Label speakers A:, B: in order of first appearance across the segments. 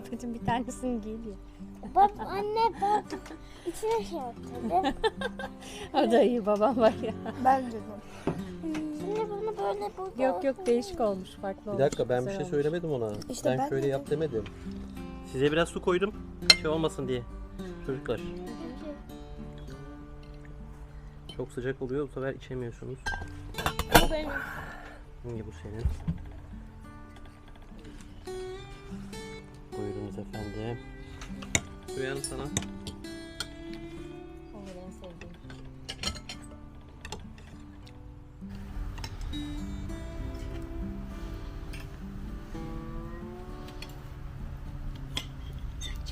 A: kıyafetin bir tanesini giydi.
B: Bab, anne bab içine şey yaptırdı.
A: O da iyi babam var ya.
B: Bence de. Şimdi bunu böyle burada
A: Yok yok değişik olmuş farklı
C: Bir
A: olmuş.
C: dakika ben bir
A: güzel
C: şey
A: olmuş.
C: söylemedim ona.
B: İşte
C: ben,
B: ben
C: şöyle
B: de-
C: yap demedim. Size biraz su koydum. Şey olmasın diye. Çocuklar. Çok sıcak oluyor bu sefer içemiyorsunuz.
B: Bu benim.
C: Niye bu senin? Efendim. Duyan sana.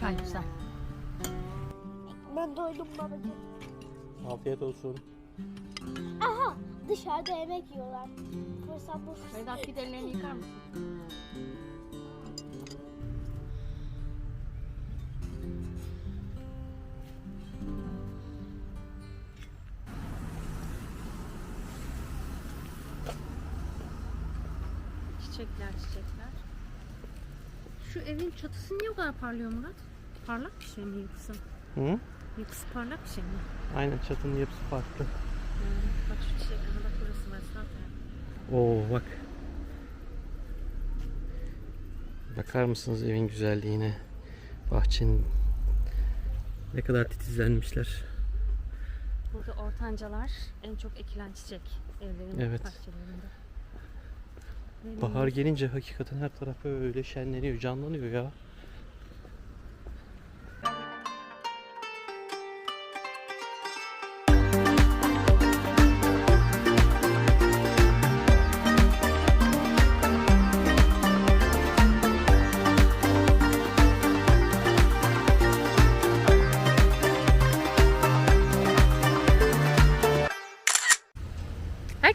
A: Çay güzel.
B: Ben doydum babacığım.
C: Afiyet olsun.
B: Aha dışarıda yemek yiyorlar. Fırsat bu fırsat.
A: Vedat git ellerini yıkar mısın? Çiçekler çiçekler. Şu evin çatısı niye o kadar parlıyor Murat? Parlak bir şey mi yapısı?
C: Hı?
A: Yapısı parlak bir şey mi?
C: Aynen çatının yapısı farklı.
A: Bak şu çiçek, aha bak burası var.
C: Oo bak. Bakar mısınız evin güzelliğine? Bahçenin ne kadar titizlenmişler.
A: Burada ortancalar en çok ekilen çiçek evlerin
C: Evet.
A: bahçelerinde.
C: Bahar gelince hakikaten her taraf böyle şenleniyor, canlanıyor ya.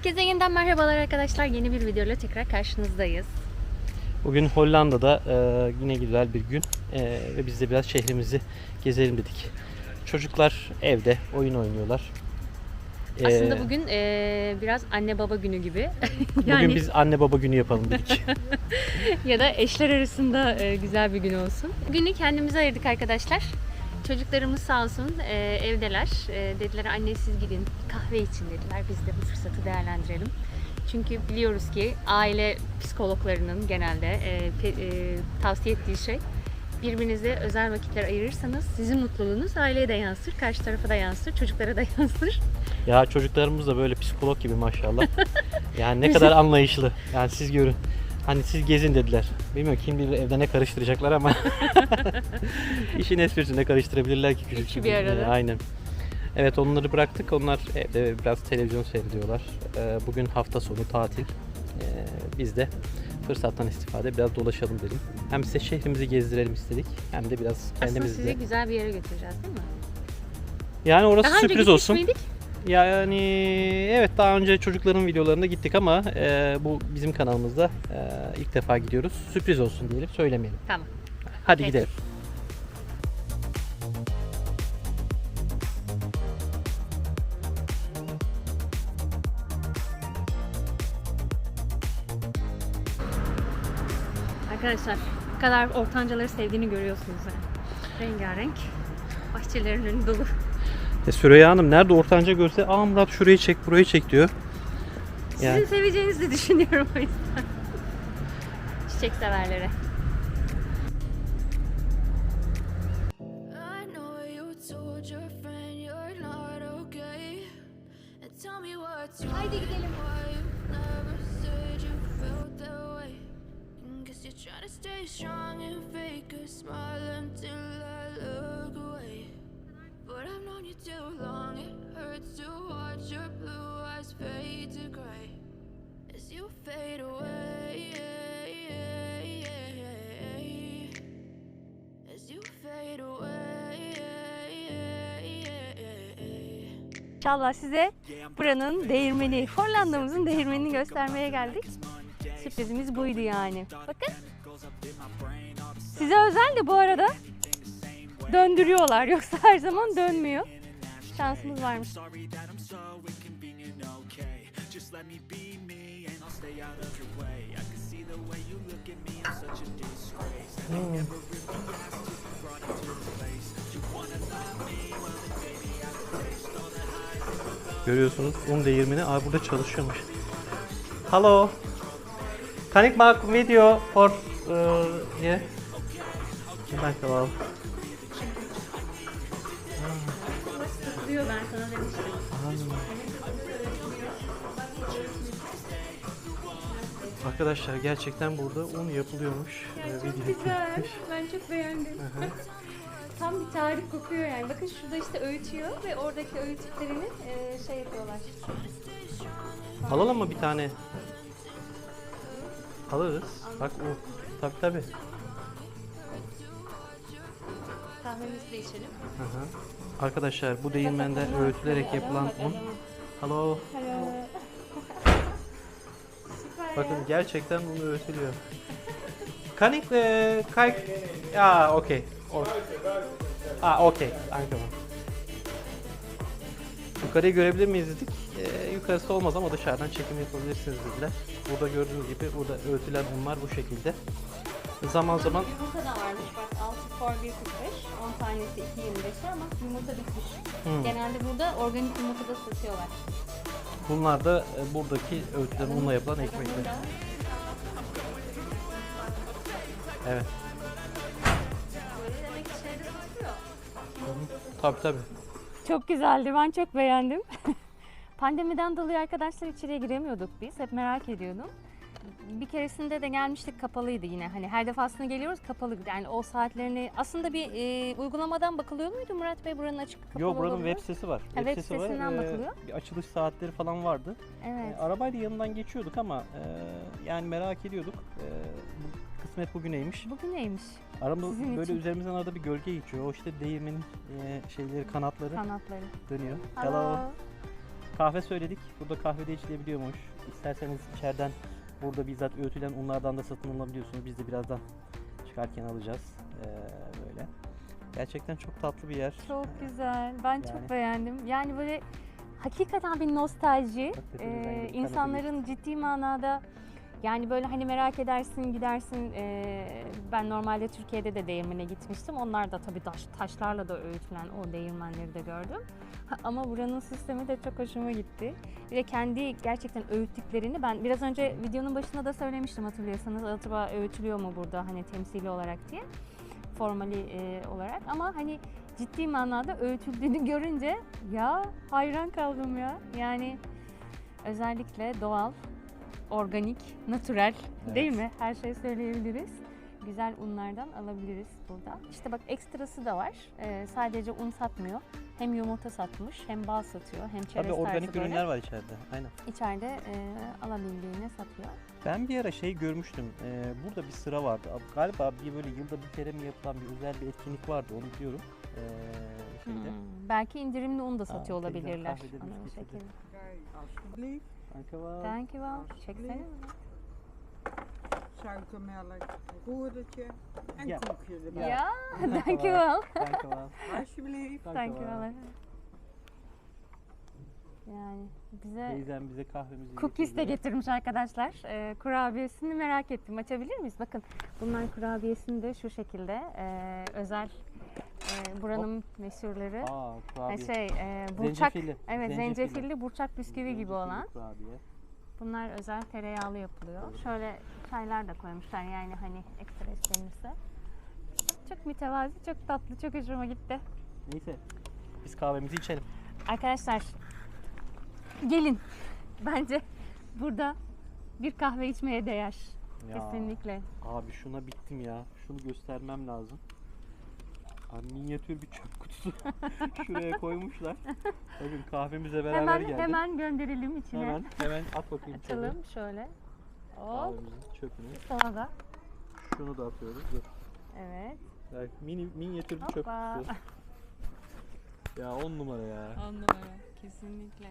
A: Herkese yeniden merhabalar arkadaşlar. Yeni bir videoyla tekrar karşınızdayız.
C: Bugün Hollanda'da e, yine güzel bir gün E, ve biz de biraz şehrimizi gezelim dedik. Çocuklar evde oyun oynuyorlar. E,
A: Aslında bugün eee, biraz anne baba günü gibi.
C: bugün biz anne baba günü yapalım dedik.
A: ya da eşler arasında eee, güzel bir gün olsun. Bugünü kendimize ayırdık arkadaşlar. Çocuklarımız sağ olsun eee, evdeler. Eee, dediler anne siz gidin kahve için dediler. Biz de bu fırsatı değerlendirelim. Çünkü biliyoruz ki aile psikologlarının genelde pe- eee, tavsiye ettiği şey birbirinize özel vakitler ayırırsanız sizin mutluluğunuz aileye de yansır, karşı tarafa da yansır, çocuklara da yansır.
C: ya çocuklarımız da böyle psikolog gibi maşallah. Yani ne kadar anlayışlı. Yani siz görün. Hani siz gezin dediler. Bilmiyorum kim bilir evde ne karıştıracaklar ama işin esprisine karıştırabilirler ki küçük
A: Üçü bir arada.
C: Aynen. Evet onları bıraktık. Onlar evde biraz televizyon seyrediyorlar. Ee, Bugün hafta sonu tatil. Ee, Biz de fırsattan istifade biraz dolaşalım dedim. Hem size şehrimizi gezdirelim istedik. Hem de biraz
A: Aslında
C: kendimizi
A: sizi
C: de.
A: güzel bir yere götüreceğiz değil mi?
C: Yani orası
A: Daha önce
C: sürpriz
A: gitmiş
C: olsun.
A: miydik?
C: Yani evet daha önce çocukların videolarında gittik ama e, bu bizim kanalımızda e, ilk defa gidiyoruz. Sürpriz olsun diyelim söylemeyelim.
A: Tamam.
C: Hadi
A: Peki.
C: gidelim.
A: Arkadaşlar ne kadar ortancaları sevdiğini görüyorsunuz yani. Rengarenk. Bahçelerin önü dolu.
C: E, Süreyya Hanım nerede ortanca görse aa Murat şurayı çek burayı çek diyor.
A: Sizin
C: Yani.
A: seveceğinizi düşünüyorum o yüzden. Çiçek severlere.
D: I know you told your friend you're not okay. And tell me what's wrong.
B: Haydi gidelim.
D: Why you never said you felt that way. Guess you're trying to stay strong and fake a smile until I look away. But I've known you too long. It hurts to watch your blue eyes fade to gray as you fade away. As you fade away.
A: İnşallah size buranın değirmeni, Hollanda'mızın değirmenini göstermeye geldik. Sürprizimiz buydu yani. Bakın. Size özel de bu arada döndürüyorlar. Yoksa her zaman dönmüyor. Şansımız varmış.
E: disgrace
C: Görüyorsunuz un değirmeni. Aa burada çalışıyormuş. Hello. Can I make video for uh, yeah? Thank
A: ben sana demiştim.
C: Arkadaşlar gerçekten burada un yapılıyormuş. Ee, video
A: Çok güzel. Ben çok beğendim. Tam bir tarih kokuyor yani. Bakın şurada işte öğütüyor ve oradaki öğütüklerini e, şey yapıyorlar.
C: Alalım mı bir tane? Alırız. Bak o. Tabi tabi.
A: Kahvemizi de içelim.
C: Arkadaşlar bu değirmende öğütülerek yapılan un. Hello. Bakın gerçekten un öğütülüyor. Kanik e, kayk ya okey. Aa okey. Tamam. Yukarıyı görebilir miyiz dedik. Ee, yukarısı olmaz ama dışarıdan çekim yapabilirsiniz dediler. Burada gördüğünüz gibi burada öğütülen unlar bu şekilde. Zaman zaman
A: Yumurta da varmış bak 6 for 1.45 10 tanesi 2.25 ama yumurta bitmiş.
C: Hmm.
A: Genelde burada organik yumurta da satıyorlar.
C: bunlar da e, buradaki öğütülen unla yapılan ekmekler. Evet. Tabi tabi.
A: Çok güzeldi. Ben çok beğendim. Pandemiden dolayı arkadaşlar içeriye giremiyorduk biz. Hep merak ediyordum. Bir keresinde de gelmiştik kapalıydı yine. Hani her defasında geliyoruz kapalı. Yani o saatlerini aslında bir e, uygulamadan bakılıyor muydu Murat Bey buranın açık kapalı
C: Yo buranın
A: olduğunu?
C: web sitesi var.
A: Ha, web sitesinden
C: Ee,
A: bakılıyor.
C: bir açılış saatleri falan vardı.
A: Evet.
C: E, arabayla yanından geçiyorduk ama e, yani merak ediyorduk. E, bu, kısmet bugüneymiş.
A: Bugün neymiş?
C: Aramız
A: Sizin
C: böyle
A: için.
C: üzerimizden arada bir gölge geçiyor. O işte değirmenin e, şeyleri kanatları
A: Kanatları.
C: dönüyor.
A: Hello.
C: Kahve söyledik. Burada kahve de içilebiliyormuş. İsterseniz içeriden burada bizzat öğütülen unlardan da satın alabiliyorsunuz. Biz de birazdan çıkarken alacağız. E, böyle. Gerçekten çok tatlı bir yer.
A: Çok güzel. Ben
C: Yani.
A: çok beğendim. Yani böyle hakikaten bir nostalji.
C: Hakikaten
A: Ee, insanların ciddi manada yani böyle hani merak edersin gidersin. Ee, ben normalde Türkiye'de de değirmene gitmiştim. Onlar da tabii taş, taşlarla da öğütülen o değirmenleri de gördüm. Ama buranın sistemi de çok hoşuma gitti. Bir de kendi gerçekten öğüttüklerini ben biraz önce videonun başında da söylemiştim hatırlıyorsanız. Acaba öğütülüyor mu burada hani temsili olarak diye. Formali e, olarak ama hani ciddi manada öğütüldüğünü görünce ya hayran kaldım ya. Yani özellikle doğal, organik, natürel değil
C: Evet.
A: mi? Her şey söyleyebiliriz. Güzel unlardan alabiliriz burada. İşte bak ekstrası da var. Ee, sadece un satmıyor. Hem yumurta satmış, hem bal satıyor, hem çerez
C: Tabii organik
A: tarzı böyle.
C: ürünler var içeride. Aynen.
A: İçeride e, alabildiğine satıyor.
C: Ben bir ara şey görmüştüm. Ee, burada bir sıra vardı. Galiba bir böyle yılda bir kere mi yapılan bir özel bir etkinlik vardı. Onu biliyorum. Ee, şeyde.
A: Hmm, Belki indirimli un da satıyor
C: teyzem
A: olabilirler. şekilde.
C: Danke wel.
A: Thank you. Çeksene.
F: suikermelk, roertje en
C: Ja.
F: koekje erbij.
A: Ya, thank you well.
C: Danke wel.
F: Alsjeblieft.
A: Thank you well. Yani bize
C: Teyzem bize kahvemizi
A: cookies de
C: getirdi.
A: getirmiş arkadaşlar. Ee, kurabiyesini merak ettim. Açabilir miyiz? Bakın bunlar kurabiyesini de şu şekilde ee, özel ee, buranın meşhurları.
C: Aa, kurabiye.
A: şey, ee, burçak,
C: Zencefilli.
A: evet
C: Zencefilli.
A: zencefilli burçak bisküvi gibi
C: Zencefilli
A: olan.
C: kurabiye.
A: Bunlar özel tereyağlı yapılıyor. Şöyle çaylar da koymuşlar yani hani ekstra istenirse. Çok mütevazi, çok tatlı, çok hoşuma gitti.
C: Neyse. Biz kahvemizi içelim.
A: Arkadaşlar gelin. Bence burada bir kahve içmeye değer.
C: Ya,
A: Kesinlikle.
C: Abi şuna bittim ya. Şunu göstermem lazım. Abi minyatür bir çöp kutusu şuraya koymuşlar. Bakın kahvemize beraber
A: Hemen
C: geldi.
A: hemen gönderelim içine.
C: hemen hemen at bakayım çöpü.
A: Açalım şöyle. Hop.
C: Kahvemizin çöpünü.
A: Sana da.
C: Şunu da atıyoruz. Dur.
A: Evet.
C: Bak, mini minyatür bir çöp
A: Hoppa.
C: kutusu. Ya on numara ya.
A: On numara. Kesinlikle.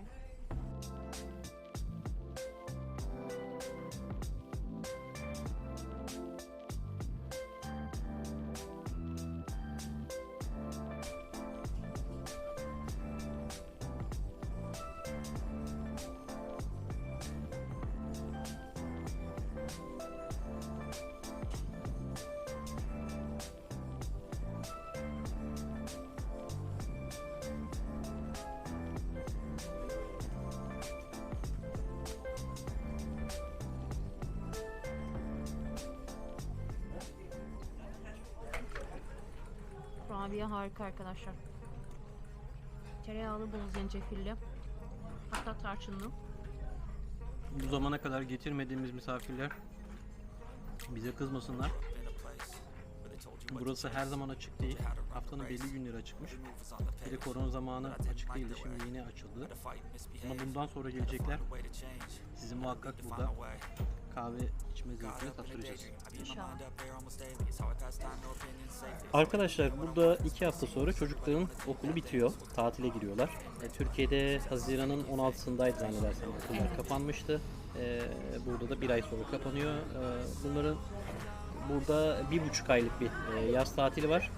A: Kurabiye harika arkadaşlar. Tereyağlı bol zencefilli. Hatta tarçınlı.
C: Bu zamana kadar getirmediğimiz misafirler bize kızmasınlar. Burası her zaman açık değil. Haftanın belli günleri açıkmış. Bir de korona zamanı açık değildi. Şimdi yine açıldı. Ama bundan sonra gelecekler. Sizi muhakkak burada kahve içme zevkini tattıracağız.
A: İnşallah.
C: Arkadaşlar burada iki hafta sonra çocukların okulu bitiyor. Tatile giriyorlar. E, Türkiye'de Haziran'ın 16'sındaydı zannedersem okullar kapanmıştı. E, burada da bir ay sonra kapanıyor. E, bunların burada bir buçuk aylık bir e, yaz tatili var.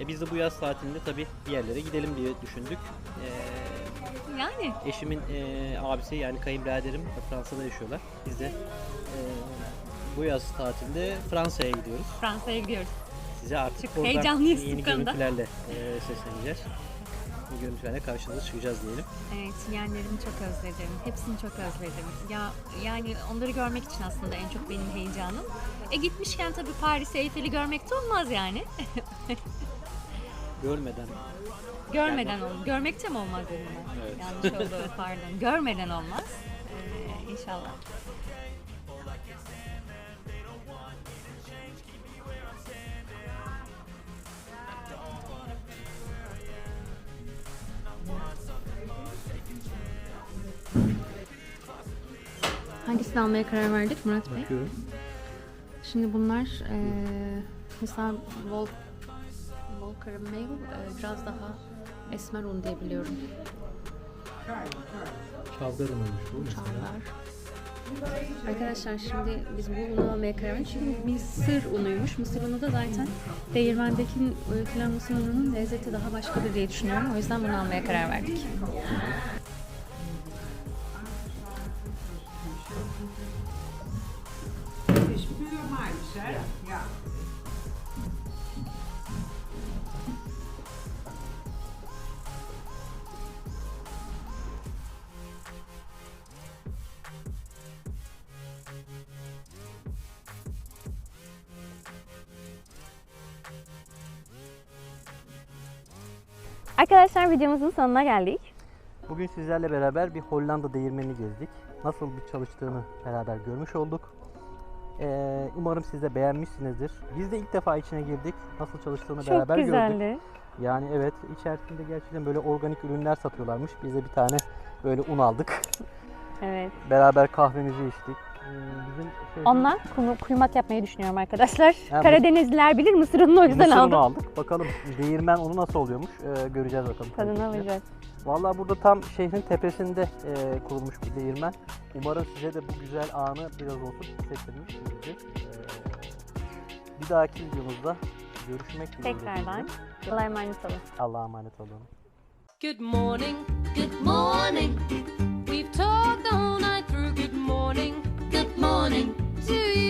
C: E, biz de bu yaz tatilinde tabii bir yerlere gidelim diye düşündük. E,
A: Yani
C: eşimin e, abisi yani kayınbiraderim Fransa'da yaşıyorlar. Biz de e, bu yaz tatilinde Fransa'ya gidiyoruz.
A: Fransa'ya gidiyoruz.
C: Size artık
A: Çok
C: oradan
A: heyecanlıyız
C: yeni
A: bu konuda.
C: görüntülerle e, sesleneceğiz. Bu görüntülerle karşınıza çıkacağız diyelim.
A: Evet, yeğenlerimi çok özledim. Hepsini çok özledim. Ya yani onları görmek için aslında en çok benim heyecanım. E gitmişken tabii Paris Eyfel'i görmek de olmaz yani.
C: Görmeden
A: Görmeden olmaz. Görmek de mi olmaz dedim ben.
C: Evet.
A: Yanlış oldu pardon. Görmeden olmaz. Ee, inşallah. Hangisini almaya karar verdik Murat Bey?
C: bakıyorum.
A: Şimdi bunlar eee mesela Vol Volcaramel eee, biraz daha esmer un diye biliyorum.
C: Çavdar olmuş bu mesela.
A: Çavdar. Arkadaşlar şimdi biz bu unu almaya karar verdik. Çünkü mısır unuymuş. Mısır unu da zaten değirmendeki üretilen mısır ununun lezzeti daha başkadır diye düşünüyorum. O yüzden bunu almaya karar verdik.
F: Het
A: Arkadaşlar videomuzun sonuna geldik.
C: Bugün sizlerle beraber bir Hollanda değirmenini gezdik. Nasıl bir çalıştığını beraber görmüş olduk. Ee, umarım siz de beğenmişsinizdir. Biz de ilk defa içine girdik. Nasıl çalıştığını
A: Çok
C: beraber gördük.
A: güzeldi.
C: Yani evet içerisinde gerçekten böyle organik ürünler satıyorlarmış. Biz de bir tane böyle un aldık.
A: Evet.
C: Beraber kahvemizi içtik bizim şey...
A: Onunla kum, kuyumak yapmayı düşünüyorum arkadaşlar.
C: Yani
A: Karadenizliler bilir mısırını o yüzden
C: mısırını
A: aldım.
C: aldık. Bakalım değirmen onu nasıl oluyormuş ee, göreceğiz bakalım. Tadına
A: bakacağız.
C: Valla burada tam şehrin tepesinde e, kurulmuş bir değirmen. Umarım size de bu güzel anı biraz olsun hissettirmişsinizdir. Ee, bir dahaki videomuzda görüşmek dileğiyle.
A: Tekrardan Allah'a emanet olun.
C: Allah'a emanet olun.
D: Good morning, good morning. We've talked all night through. Good morning. morning to you.